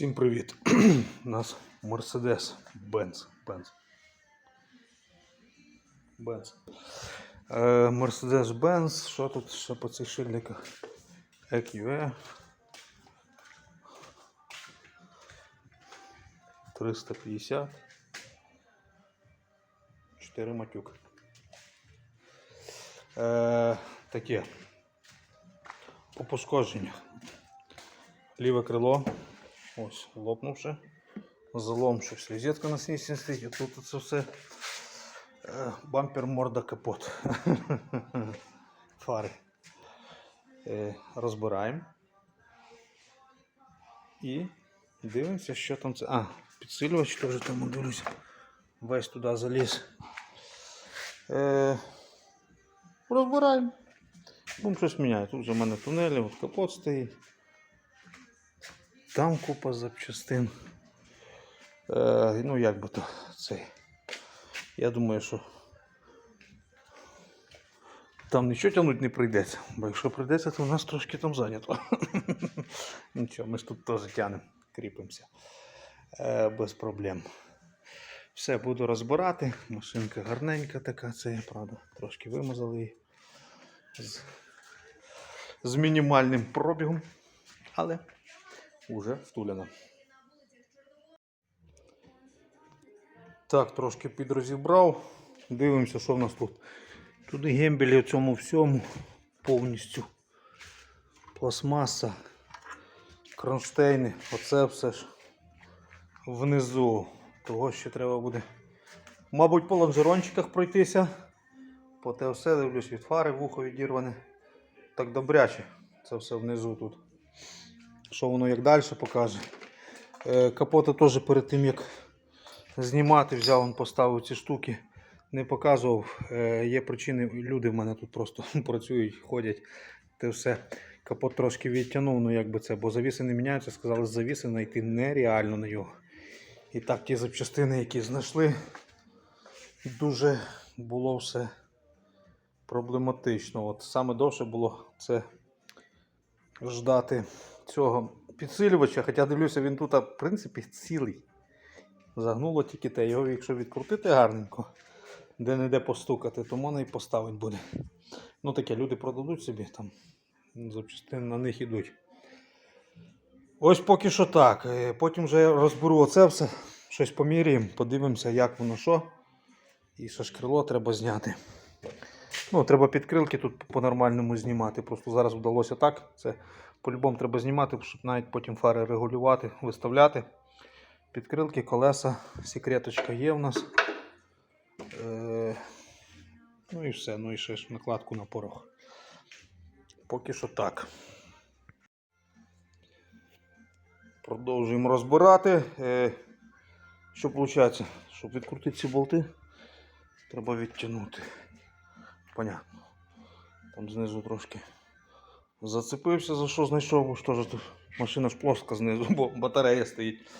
Всім привіт! У нас Mercedes Benz. Benz. Benz. Е, Mercedes. Що тут ще по цих шильниках? EQE. 350. 4 матюк. Е, таке. По пошкодженнях. Ліве крило. Ось, лопнувши. Залом щось. Розетка на снісі стоїть, а тут це все е, бампер, морда, капот. Фари. Е, розбираємо. І дивимося, що там це. А, підсилювач теж там дивлюся. Весь туди заліз. Е, розбираємо. Будемо щось міняти. Тут в мене тунелі, от капот стоїть. Там купа запчастин. Е, ну, як би то цей. Я думаю, що там нічого тягнути не прийдеться. Бо якщо прийдеться, то у нас трошки там зайнято. Нічого, ми ж тут теж тянемо, кріпимося. Е, без проблем. Все буду розбирати. Машинка гарненька така, це я, правда, трошки вимазали її. З, з мінімальним пробігом. Але уже втулена. Так, трошки підрозібрав. Дивимося, що в нас тут. Тут гембелі в цьому всьому повністю. Пластмаса, кронштейни, оце все ж внизу. Того ще треба буде, мабуть, по лонжерончиках пройтися. По те все дивлюсь від фари вухо відірване. Так добряче. Це все внизу тут. Що воно як далі покаже. Е, Капота теж перед тим як знімати, взяв, он поставив ці штуки. Не показував. Е, Є причини, люди в мене тут просто працюють, ходять. Те все. Капот трошки відтягнув, ну як би це, бо завіси не міняються, сказали, завіси знайти нереально на його. І так ті запчастини, які знайшли, дуже було все проблематично. От Саме довше було це ждати цього підсилювача. Хоча дивлюся, він тут, в принципі, цілий. Загнуло тільки те. Його, якщо відкрутити гарненько, де-не-де постукати, то можна і поставити буде. Ну таке, люди продадуть собі там. Запчастини на них ідуть. Ось поки що так. Е, Потім вже розберу оце все, щось поміряємо, подивимося, як воно що. І ще ж крило треба зняти. Ну, треба підкрилки тут по-нормальному знімати. Просто зараз вдалося так. Це по-любому треба знімати, щоб навіть потім фари регулювати, виставляти. Підкрилки, колеса, секреточка є в нас. Е, ну і все. Ну і ще ж накладку на порог. Поки що так. Продовжуємо розбирати. Е, що виходить? Щоб відкрутити ці болти, треба відтягнути. Понятно. Там знизу трошки зацепився, за що знайшов, бо що ж тут машина ж плоска знизу, бо батарея стоїть.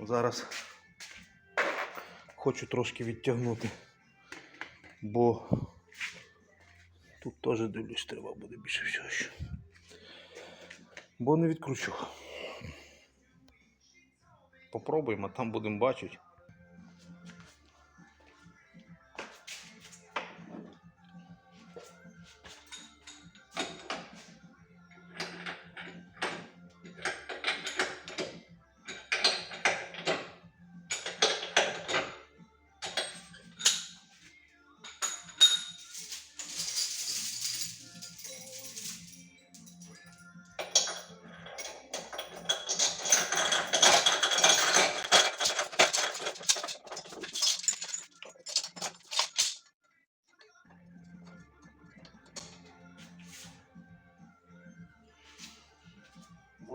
Зараз хочу трошки відтягнути, бо тут теж дивлюсь, треба буде більше всього. ще. Бо не відкручу. Попробуємо, а там будемо бачити.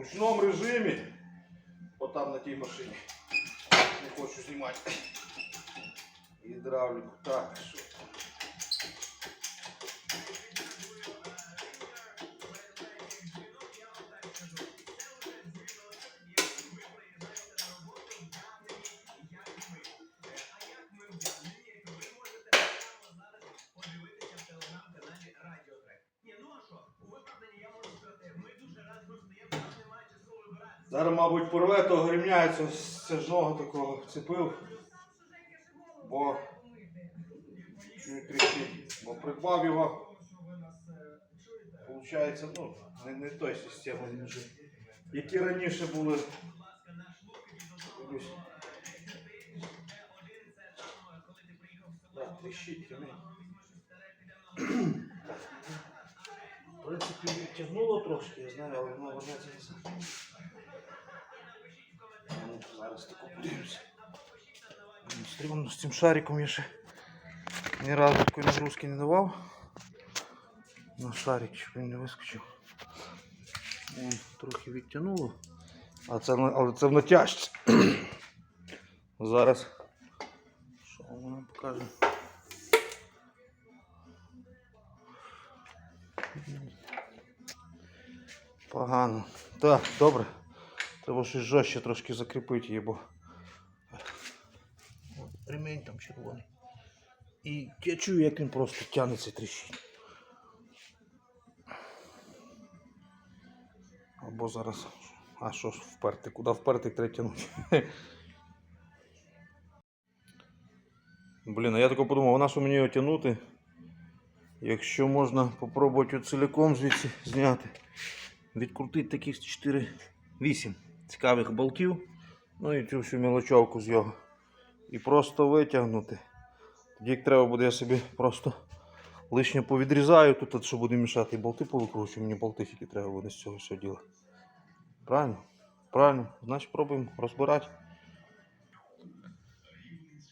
Ручному режимі. Отам на тій машині. Не хочу знімати. Гідравліку. Так, що. Мабуть, порве, то грімняється з стяжного такого вцепив. Бо трішки, бо придбав його. Получається, ну, не, не той системи. Які раніше були. Да, тріщить кіни. В принципі, відтягнуло трошки, я знаю, але воно вернеться назад. Зараз тако подивимося. Стрімно з цим шариком я ще ні разу такої нагрузки не давав. На шарик, щоб він не вискочив. Трохи відтягнуло. А це, але це в натяжці. Зараз. Що воно покаже? Погано. Так, добре. Треба щось жорстче трошки закріпити її, бо. Ремень там червоний. І я чую, як він просто тягнеться тріщить. Або зараз. А що ж вперти? Куди вперти треба тягнути? Блін, а я тако подумав, вона що мені його тягнути? Якщо можна попробувати його ціляком звідси зняти. Відкрутити таких 4 8 цікавих болтів. Ну і цю всю мелочовку з його. І просто витягнути. Тоді як треба буде, я собі просто лишнє повідрізаю тут, от що буде мішати, і болти повикручую. Мені болти тільки треба буде з цього всього діла. Правильно? Правильно. Значить пробуємо розбирати.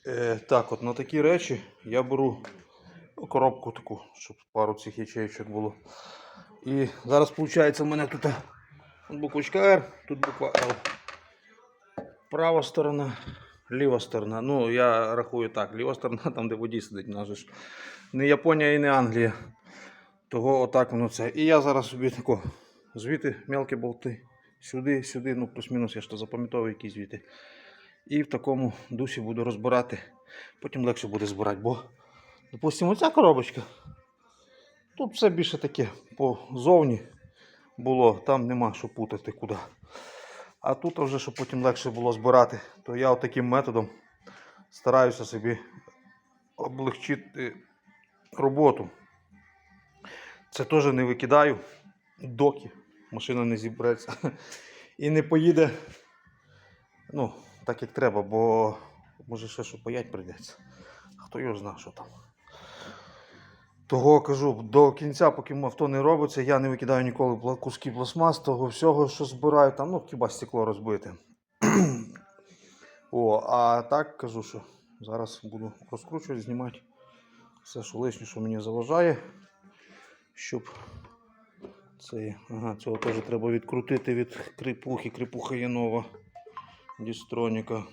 Е, так, от на такі речі я беру ну, коробку таку, щоб пару цих ячеїчок було. І зараз виходить у мене тут а, буквочка R, тут буква L. Права сторона, ліва сторона. Ну, я рахую так, ліва сторона там, де водій сидить, у нас ж не Японія і не Англія. Того отак воно це. І я зараз собі тако, звідти мелкі болти, сюди, сюди, ну плюс-мінус, я ж то запам'ятовую які звідти. І в такому дусі буду розбирати. Потім легше буде збирати, бо, допустимо, ця коробочка. Тут все більше таке позовні було, там нема що путати куди. А тут вже, щоб потім легше було збирати, то я таким методом стараюся собі облегчити роботу. Це теж не викидаю, доки машина не зібреться і не поїде ну, так як треба, бо може ще що паять прийдеться. Хто його знає, що там. Того кажу, до кінця, поки авто не робиться, я не викидаю ніколи куски пластмас, того всього, що збираю, там, ну, хіба стекло розбите. О, а так кажу, що зараз буду розкручувати, знімати все, що лишнє, що мені заважає, щоб це, ага, цього теж треба відкрутити від крипухи. Крипуха є нова. Дістроніка.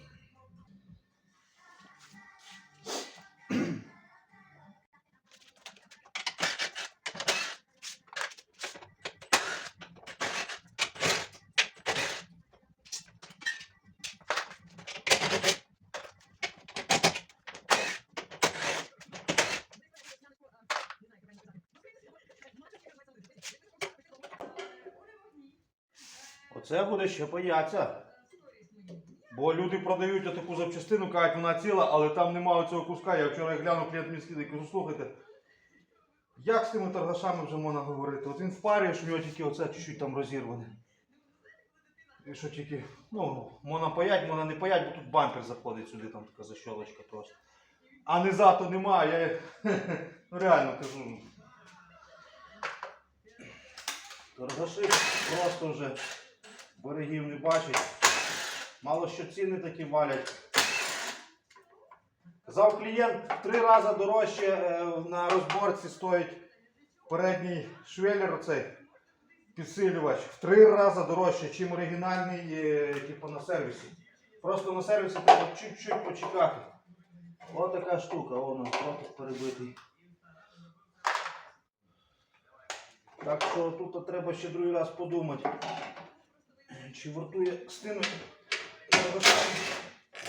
Ще бояться. Бо люди продають таку запчастину, кажуть, вона ціла, але там немає цього куска. Я вчора глянув, клієнт скидає, кажу, слухайте, як з тими торгашами вже можна говорити? От він впарює, що в нього тільки оце чуть-чуть там розірване. І що тільки, ну, можна паять, можна не паять, бо тут бампер заходить сюди, там така защолочка просто. А низато немає, я ну, реально кажу. Торгаші просто вже берегів не бачать. Мало що ціни такі валять. Казав клієнт три рази дорожче е, на розборці стоїть передній швеллер оцей підсилювач. В три рази дорожче, ніж оригінальний е, типу, на сервісі. Просто на сервісі треба чуть-чуть почекати. Ось така штука, воно просто перебитий. Так що тут треба ще другий раз подумати, чи вартує з тими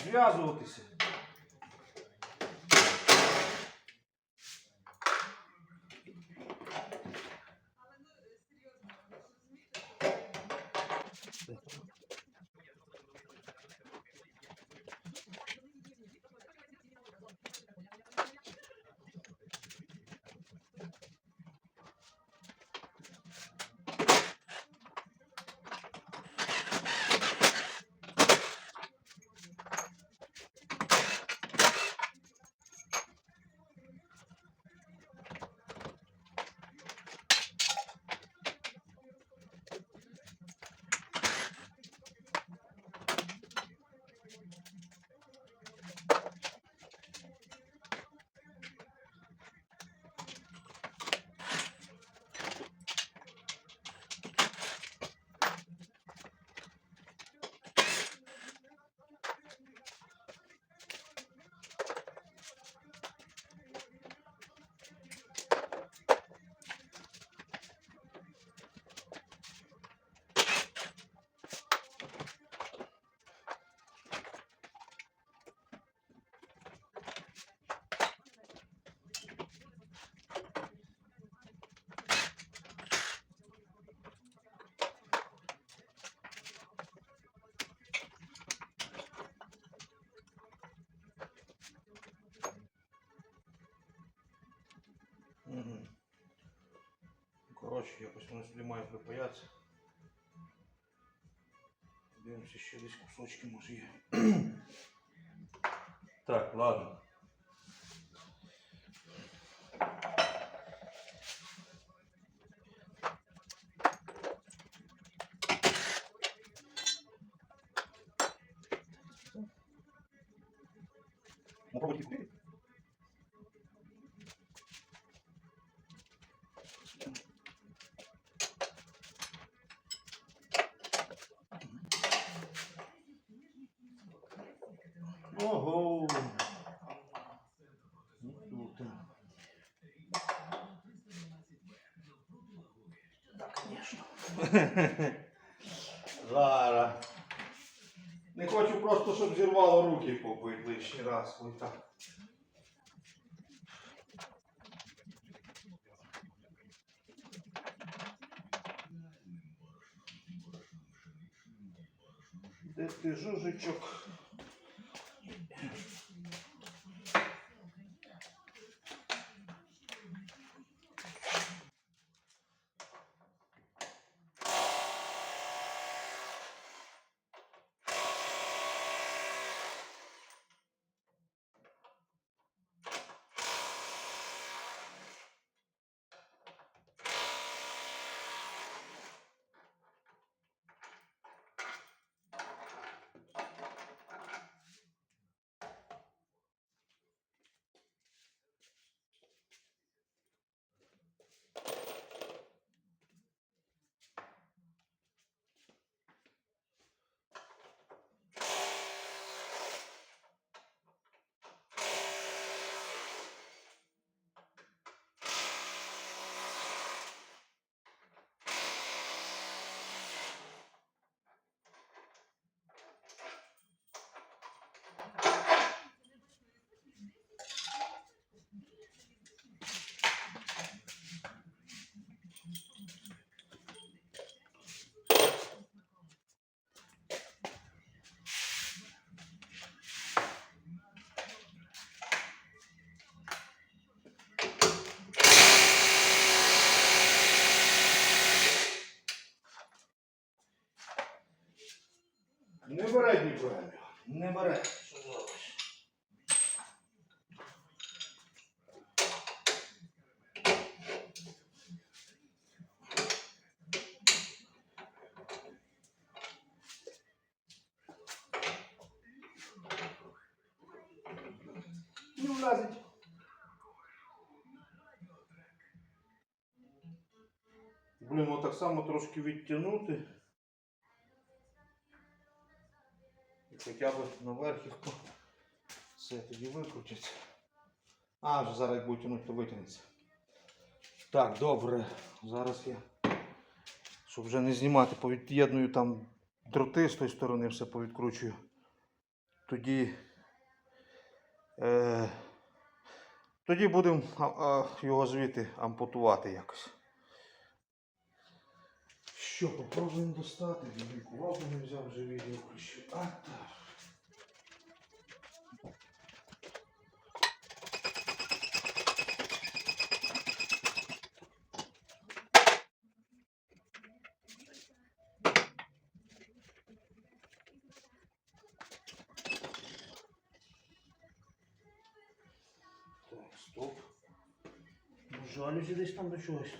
зв'язуватися. Коротше, якось воно сюди має припаятися. Дивимося, ще десь кусочки може є. так, ладно. Ну, Зараз. Не хочу просто, щоб зірвало руки побити лишній раз. Ось так. Де ти жужичок? Не бере нікого. Не бере. Що зробиш? Не влазить. Блін, отак само трошки відтягнути. Хоча б наверх їх все тоді викрутиться. А, вже зараз як тягнути, то витягнеться. Так, добре. Зараз я, щоб вже не знімати, повід'єдную там дроти з тої сторони, все повідкручую. Тоді. Е, тоді будемо його звідти ампутувати якось. Що, попробуємо достати? Кувалку не взяв вже відео включив. А так. Так, стоп. Ну, жалюзі десь там до чогось.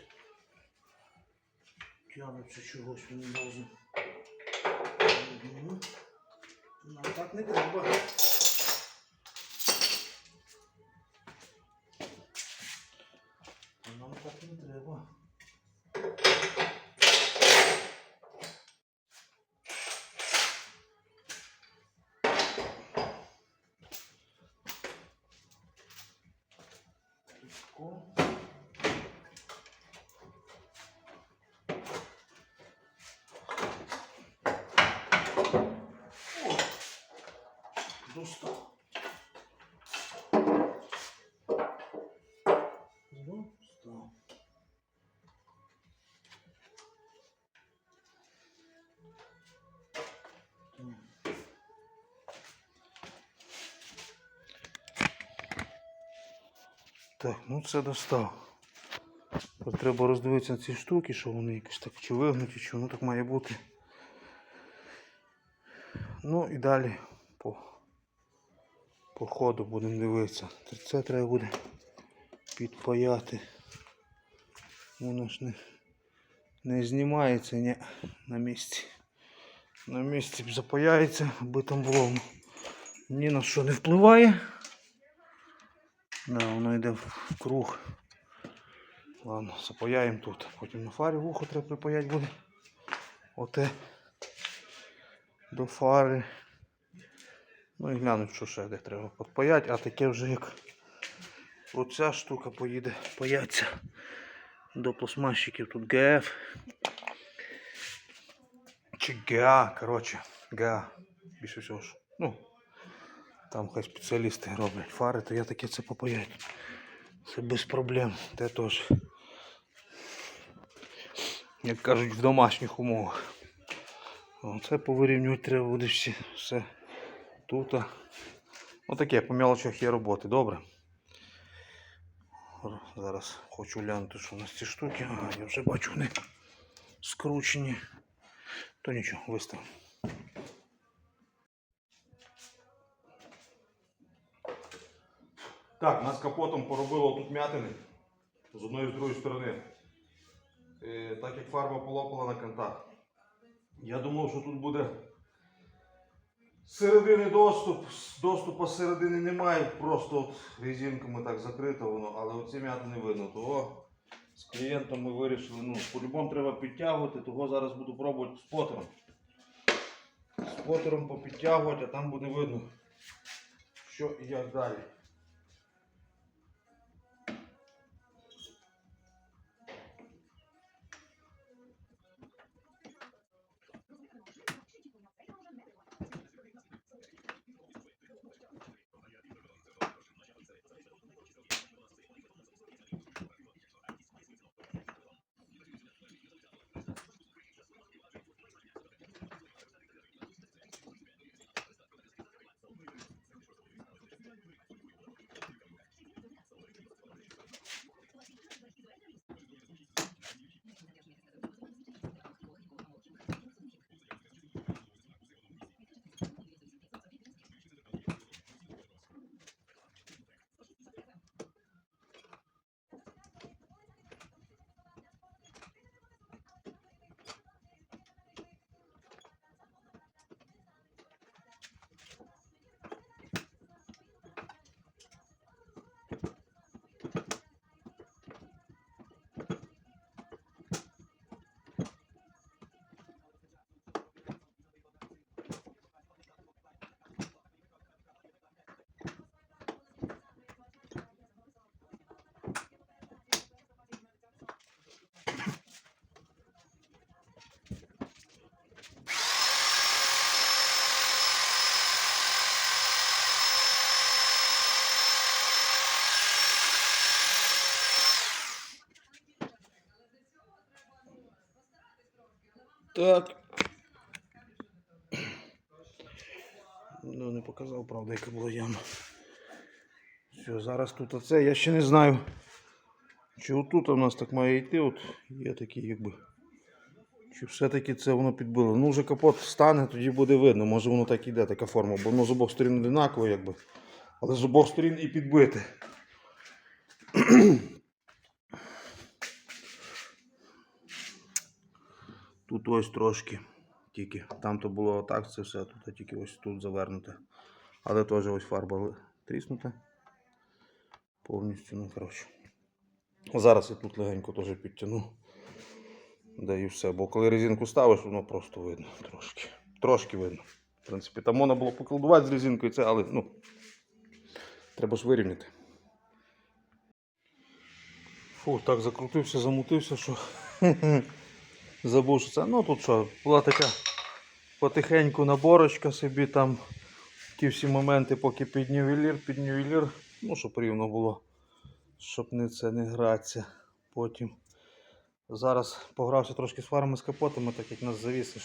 Тянуться чогось він може. Нам так не треба. Так, ну це достав. Тепер треба роздивитися на ці штуки, що вони якось так чи вигнуті, чи воно так має бути. Ну і далі по, по ходу будемо дивитися. Це треба буде підпаяти. Воно ж не, не знімається ні, на місці. На місці запаяється, аби там було ні на що не впливає. Да, воно йде в круг. Ладно, запаяємо тут. Потім на фарі вухо треба припаяти буде. Оте до фари. Ну і глянуть, що ще де треба підпаяти, а таке вже як оця штука поїде паятися до пластмасчиків. Тут ГФ. Чи ГА, коротше, ГА. Більше всього ж. Ну, там хай спеціалісти роблять фари, то я таке це попаяю. Це без проблем. Те теж. Як кажуть, в домашніх умовах. Це повирівнювати треба буде всі, все тут. Отаке, по мелочах є роботи, добре. Зараз хочу глянути, що у нас ці штуки. Ага, я вже бачу вони скручені. То нічого, виставимо. Так, нас капотом поробило тут м'ятини з одної і з другої сторони. Е, так як фарба полопала на кантах. Я думав, що тут буде середини доступ. Доступу середини немає, просто от резинками так закрито воно, але оці м'ятини видно. Того з клієнтом ми вирішили, ну, по-любому треба підтягувати, того зараз буду пробувати з потером. З потером попідтягувати, а там буде видно, що і як далі. Так. Ну, не показав, правда, яка була яма. Все, зараз тут оце. Я ще не знаю. Чи отут у нас так має йти, от є такі якби. Чи все-таки це воно підбило. Ну вже капот стане, тоді буде видно. Може воно так іде, така форма, бо воно з обох сторін одинаково, якби. Але з обох сторін і підбите. Ось трошки тільки. Там то було отак, це все, тут тільки ось тут завернуте. Але теж ось фарба тріснута. Повністю, ну коротше. Зараз я тут легенько теж підтягну. Да і все. Бо коли резинку ставиш, воно просто видно трошки. Трошки видно. В принципі, там можна було поколдувати з резинкою це, але ну. Треба ж вирівняти. Фу, так закрутився, замутився, що забув, це. Ну тут що, була така потихеньку наборочка собі там. Ті всі моменти, поки під нівелір, під нівелір, ну, щоб рівно було, щоб не це не гратися потім. Зараз погрався трошки з фарами з капотами, так як нас завісиш.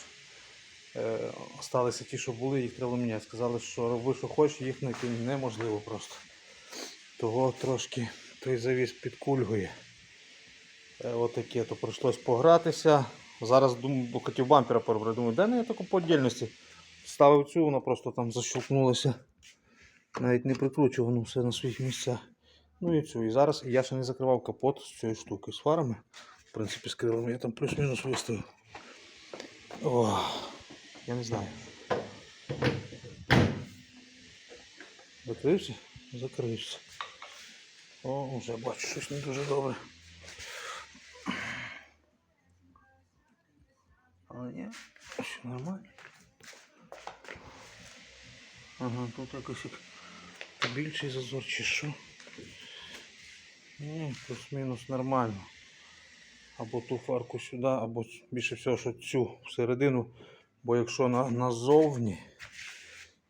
Е, осталися ті, що були, їх треба міняти. Сказали, що роби, що хочеш, їх знайти неможливо просто. Того трошки той завіс підкульгує. Е, Отаке, то прийшлось погратися. Зараз думаю, бо хотів бампера перебрати. Думаю, де не я таку по отдельності. Ставив цю, вона просто там защелкнулася. Навіть не прикручував, воно все на своїх місцях. Ну і цю. І зараз я ще не закривав капот з цією штукою з фарами. В принципі, з крилами я там плюс-мінус виставив. О, я не знаю. Закрився? Закрився. О, вже бачу, щось не дуже добре. Але ні, все нормально. Ага, тут якось як більший зазор чи що. Ні, плюс-мінус нормально. Або ту фарку сюди, або більше всього, що цю всередину. Бо якщо на, назовні,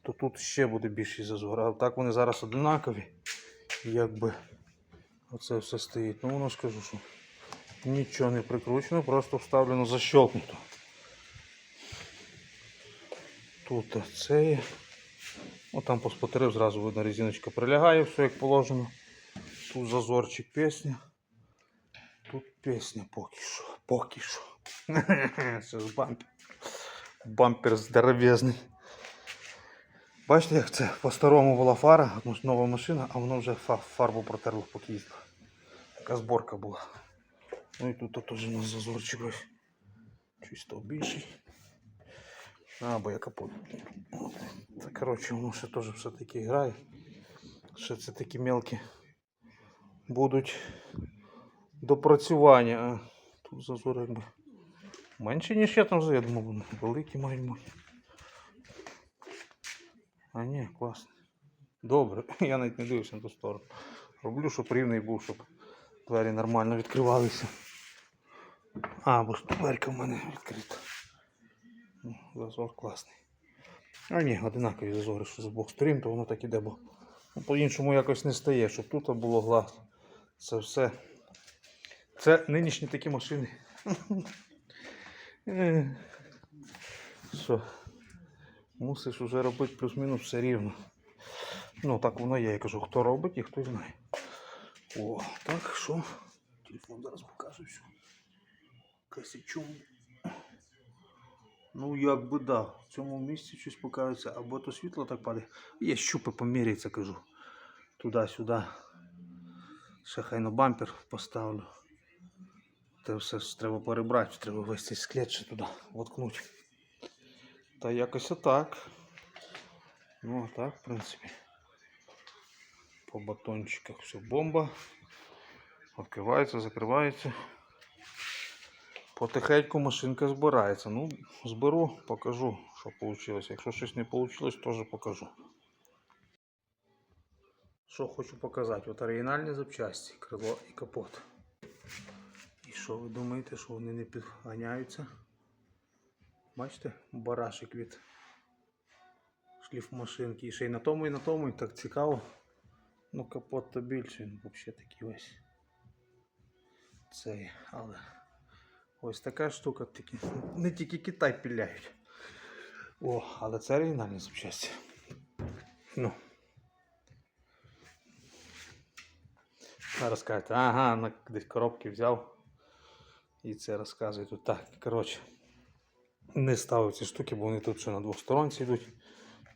то тут ще буде більший зазор. А так вони зараз однакові. Якби оце все стоїть. Ну воно скажу, що нічого не прикручено, просто вставлено защелкнуто. Тут це є. О, там поспотерив, зразу видно, резиночка прилягає, все як положено. Тут зазорчик пісня. Тут пісня поки що. Поки що. Це ж бампер. Бампер здоровезний. Бачите, як це по-старому була фара, нова машина, а воно вже фарбу протерло поки їздило. Така зборка була. Ну і тут теж у нас зазорчик. Чисто більший. А, бо я капот. От. Та коротше, воно ще теж все-таки грає. Ще це такі мелкі будуть допрацювання. Тут зазор якби менше, ніж я там я думав, вони великі мають бути. А ні, класно. Добре, я навіть не дивився на ту сторону. Роблю, щоб рівний був, щоб двері нормально відкривалися. А, бо ж дверка в мене відкрита. Зазор класний. А ні, одинакові зазори, що з обох сторін, то воно так іде, бо ну, по-іншому якось не стає, щоб тут було глас. Це все. Це нинішні такі машини. Е, Що? Мусиш вже робити плюс-мінус все рівно. Ну, так воно є, я кажу, хто робить і хто знає. О, так що? Телефон зараз покажу все. Косячом. Ну, якби да, в цьому місці щось покажеться, або то світло так падає. Є щупи поміряється, кажу. Туди-сюди. Ще хай на бампер поставлю. Те все треба перебрати, треба весь цей склет ще туди воткнути. Та якось отак. Ну, а так, в принципі. По батончиках все бомба. Відкривається, закривається. Потихеньку машинка збирається. Ну, зберу, покажу, що вийшло. Якщо щось не вийшло, теж покажу. Що хочу показати? От оригінальні запчасті, крило і капот. І що ви думаєте, що вони не підганяються? Бачите, барашик від шліфмашинки. І ще й на тому, і на тому, і так цікаво. Ну, капот то більший, він взагалі такий весь. Цей, але ось така штука, такі, не тільки Китай піляють. О, але це оригінальні запчасті. Ну. Зараз кажете, ага, на десь коробки взяв. І це розказує тут. Так, коротше. Не ставив ці штуки, бо вони тут ще на двох сторонці йдуть.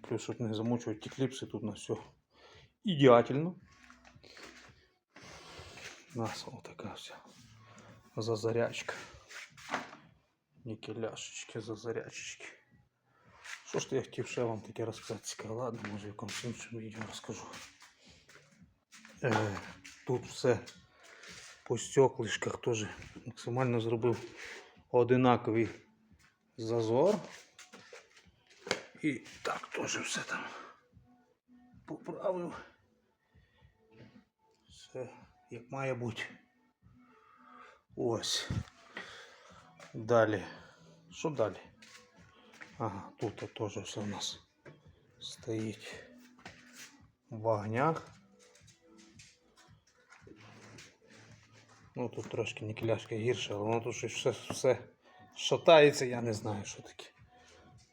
Плюс щоб не замучують ті кліпси, тут на все ідеально. У нас отака вся зазарячка. Нікеляшечки, зазарячечки. Що ж то я хотів ще вам таке розказати цікаве? Ладно, може в якомусь іншому відео розкажу. Е, тут все по стеклишках теж максимально зробив одинаковий зазор. І так теж все там поправив. Все як має бути. Ось. Далі. Що далі? Ага, тут теж все у нас стоїть в вогнях. Ну тут трошки нікеляшка гірше, але воно тут щось все, все шатається, я не знаю, що таке.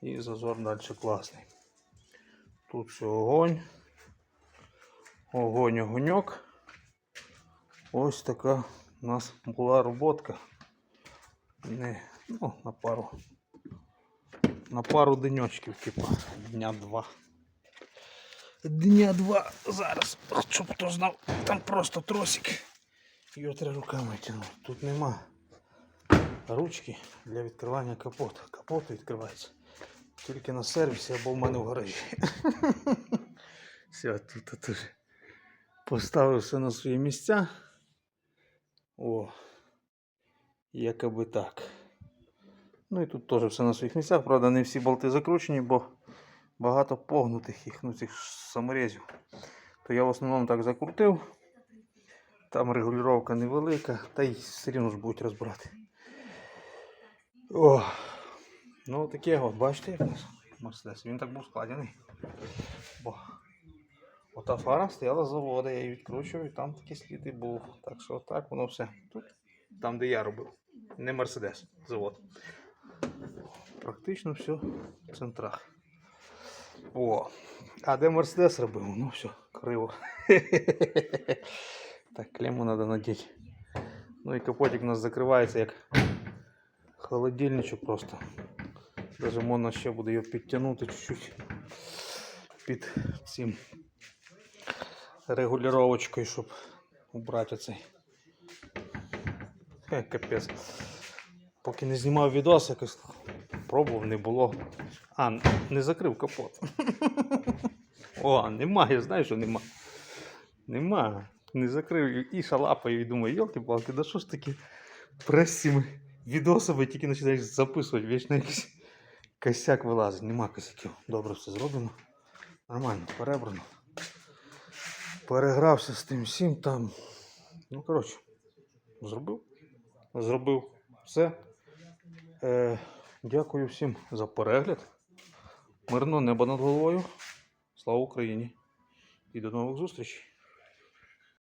І зазор далі класний. Тут все огонь. Огонь, огоньок. Ось така У нас була роботка. Не, ну, на пару. На пару деньочків, типа, дня два. Дня два зараз. Щоб хто знав, там просто тросик. Його треба руками тягнути. Тут нема ручки для відкривання капоту. Капот відкривається тільки на сервісі або в мене в гаражі. Все, тут теж поставив все на свої місця. О, якоби так. Ну і тут теж все на своїх місцях. Правда, не всі болти закручені, бо багато погнутих їх, ну цих саморезів. То я в основному так закрутив. Там регулювання невелика, та й все рівно ж будуть розбирати. О, ну таке от, бачите, як нас Мерседес. Він так був складений. Ота фара стояла з заводу, я її відкручував, і там такі сліди був. Так що так воно все. Тут, там, де я робив. Не Мерседес, завод. Практично все в центрах. О, а де Мерседес робив? Ну все, криво. Так, клемму треба надіти. Ну і капотик у нас закривається як холодильничок просто. Даже можна ще буде його підтягнути чуть-чуть під цим регулювачкою, щоб убрати оцей. Хе, капець. Поки не знімав відос, якось пробував, не було. А, не закрив капот. О, немає, знаєш, що нема. Нема. Не закрив і шалапаю і думаю, йолки-палки, да що ж таке прес цими відосами тільки починаєш записувати, вічно якийсь косяк вилазить. Нема косяків. Добре все зроблено. Нормально, перебрано. Перегрався з тим всім там. Ну, коротше, зробив. Зробив все. Е, дякую всім за перегляд. Мирно небо над головою. Слава Україні! І до нових зустрічей!